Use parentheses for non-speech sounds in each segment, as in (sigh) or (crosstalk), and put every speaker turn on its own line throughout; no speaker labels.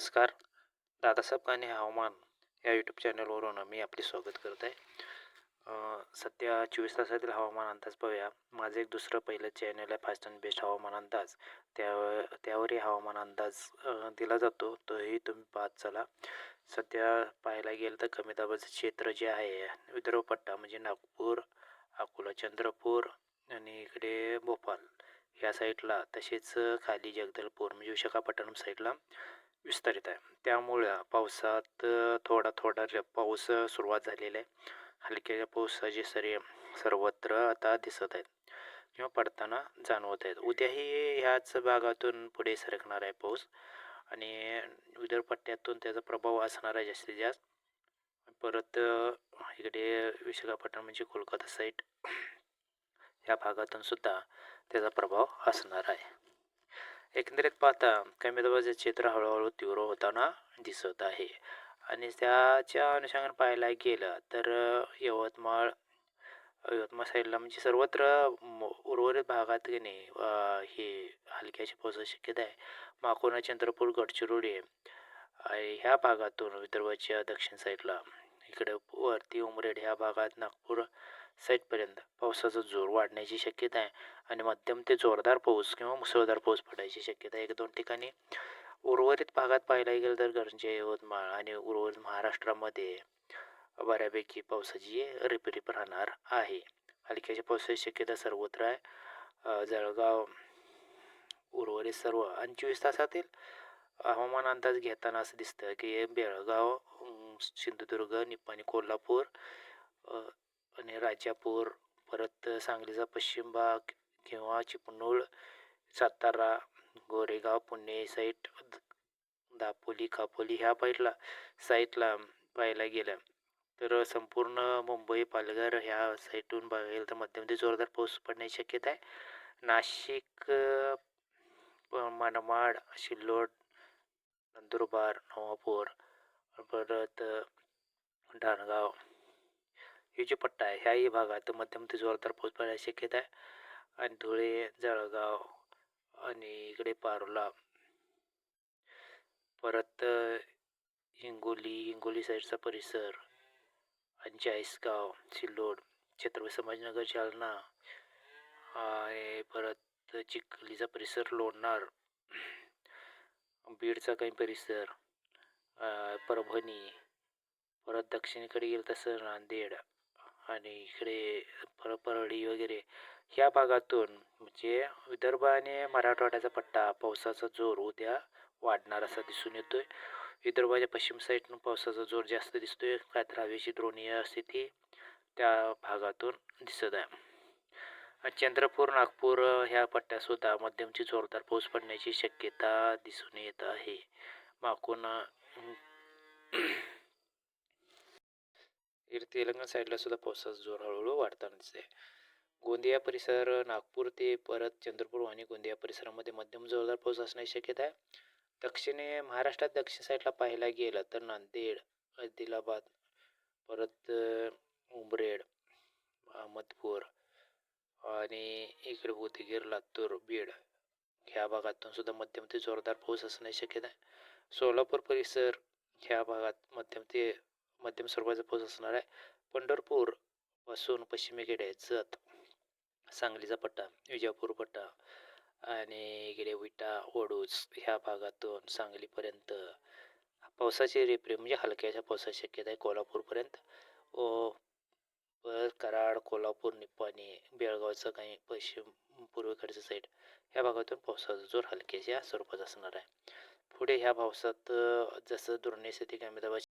नमस्कार. दादासाहेब काने हवामान या यूट्यूब चॅनलवरून मी आपले स्वागत करत आहे. सध्या चोवीस तासातील हवामान अंदाज पाहूया. माझं एक दुसरं पहिलं चॅनल आहे फास्ट अँड बेस्ट हवामान अंदाज. त्या त्यावरही हवामान अंदाज दिला जातो. तोही तुम्ही पाहत चला. सध्या पाहायला गेलं तर कमी दाबाचं क्षेत्र जे आहे विदर्भ पट्टा म्हणजे नागपूर अकोला चंद्रपूर आणि इकडे भोपाळ. या साईडला तसेच खाली जगदलपूर म्हणजे विशाखापट्टणम साईडला विस्तारित आहे. त्यामुळं पावसात थोडा थोडा र- पाऊस सुरुवात झालेला आहे. हलक्या पावसाचे सरी सर्वत्र आता दिसत आहेत. किंवा पडताना जाणवत आहेत. उद्याही ह्याच भागातून पुढे सरकणार आहे पाऊस. आणि विदर्भ पट्ट्यातून त्याचा प्रभाव असणार आहे जास्तीत जास्त. परत इकडे विशाखापट्टणम म्हणजे कोलकाता साईड या भागातून सुद्धा त्याचा प्रभाव असणार आहे. एकंदरीत पाहता कमी दाबाचे क्षेत्र हळूहळू तीव्र होताना दिसत आहे. आणि त्याच्या अनुषंगाने पाहायला गेलं तर यवतमाळ यवतमाळ साईडला म्हणजे सर्वत्र उर्वरित भागात की नाही हे हलक्याची पावसाची शक्यता आहे. माकोना चंद्रपूर गडचिरोली ह्या भागातून विदर्भाच्या दक्षिण साईडला इकडे वरती उमरेड ह्या भागात नागपूर साईडपर्यंत पावसाचा जोर वाढण्याची शक्यता आहे. आणि मध्यम ते जोरदार पाऊस किंवा मुसळधार पाऊस पडायची शक्यता आहे. एक दोन ठिकाणी उर्वरित भागात पाहायला गेलं तर गरजे यवतमाळ आणि उर्वरित महाराष्ट्रामध्ये बऱ्यापैकी पावसाची रिपरिप राहणार आहे. हलक्याच्या पावसाची शक्यता सर्वत्र आहे. जळगाव उर्वरित सर्व आणि चोवीस तासातील हवामान अंदाज घेताना असं दिसतं की बेळगाव सिंधुदुर्ग निपाणी कोल्हापूर आणि राजापूर परत सांगलीचा पश्चिम भाग किंवा चिपळूण सातारा गोरेगाव पुणे साईट दापोली कापोली ह्या पाईटला साईटला पाहायला गेलं. तर संपूर्ण मुंबई पालघर ह्या साईटून बघायला तर मध्यमध्ये जोरदार पाऊस पडण्याची शक्यता आहे. नाशिक प- मनमाड सिल्लोड नंदुरबार नवापूर परत डाणगाव डहाणगाव पट्टा आहे ह्याही भागात मध्यम ते जोरदार पाऊस पडण्याची शक्यता आहे. आणि धुळे जळगाव आणि इकडे पारोला. परत हिंगोली हिंगोली साईडचा परिसर आणि चाळीसगाव सिल्लोड छत्रपती संभाजीनगर जालना आणि परत चिखलीचा परिसर लोणार बीडचा काही परिसर. परभणी परत दक्षिणेकडे गेलं तसं नांदेड आणि इकडे पर परळी वगैरे. ह्या भागातून म्हणजे विदर्भ आणि मराठवाड्याचा पट्टा पावसाचा जोर उद्या वाढणार असा दिसून येतो आहे विदर्भाच्या पश्चिम साईडनं पावसाचा जोर जास्त दिसतोय. काय तर हवेची द्रोणीय स्थिती त्या भागातून दिसत आहे. चंद्रपूर नागपूर ह्या पट्ट्यासुद्धा मध्यमची जोरदार पाऊस पडण्याची शक्यता दिसून येत आहे. माकून (clears throat) तेलंगण साईडला सुद्धा पावसाचा जोर हळूहळू वाढताना दिसते गोंदिया परिसर नागपूर ते परत चंद्रपूर आणि गोंदिया परिसरामध्ये मध्यम जोरदार पाऊस असण्याची शक्यता आहे. दक्षिणे महाराष्ट्रात दक्षिण साईडला पाहायला गेलं तर नांदेड आदिलाबाद परत उमरेड अहमदपूर आणि इकडे उदगीर लातूर बीड ह्या भागातून सुद्धा मध्यम ते जोरदार पाऊस असण्याची शक्यता आहे. सोलापूर परिसर ह्या भागात मध्यम ते मध्यम स्वरूपाचा पाऊस असणार आहे. पंढरपूरपासून पश्चिमेकडे जत सांगलीचा पट्टा विजापूर पट्टा आणि इकडे विटा ओडूज ह्या भागातून सांगलीपर्यंत पावसाची रिपरे म्हणजे हलक्याच्या पावसाची शक्यता आहे कोल्हापूरपर्यंत. व परत कराड कोल्हापूर निपाणी बेळगावचं काही पश्चिम पूर्वेकडचं साईड ह्या भागातून पावसाचा जोर हलक्याच्या स्वरूपात असणार आहे. पुढे ह्या पावसात जसं दुर्णे स्थिती कमी दाबाची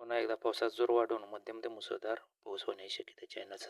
पुन्हा एकदा पावसात जोर वाढून मध्यम ते मुसळधार पाऊस होण्याची शक्यता चॅनलचा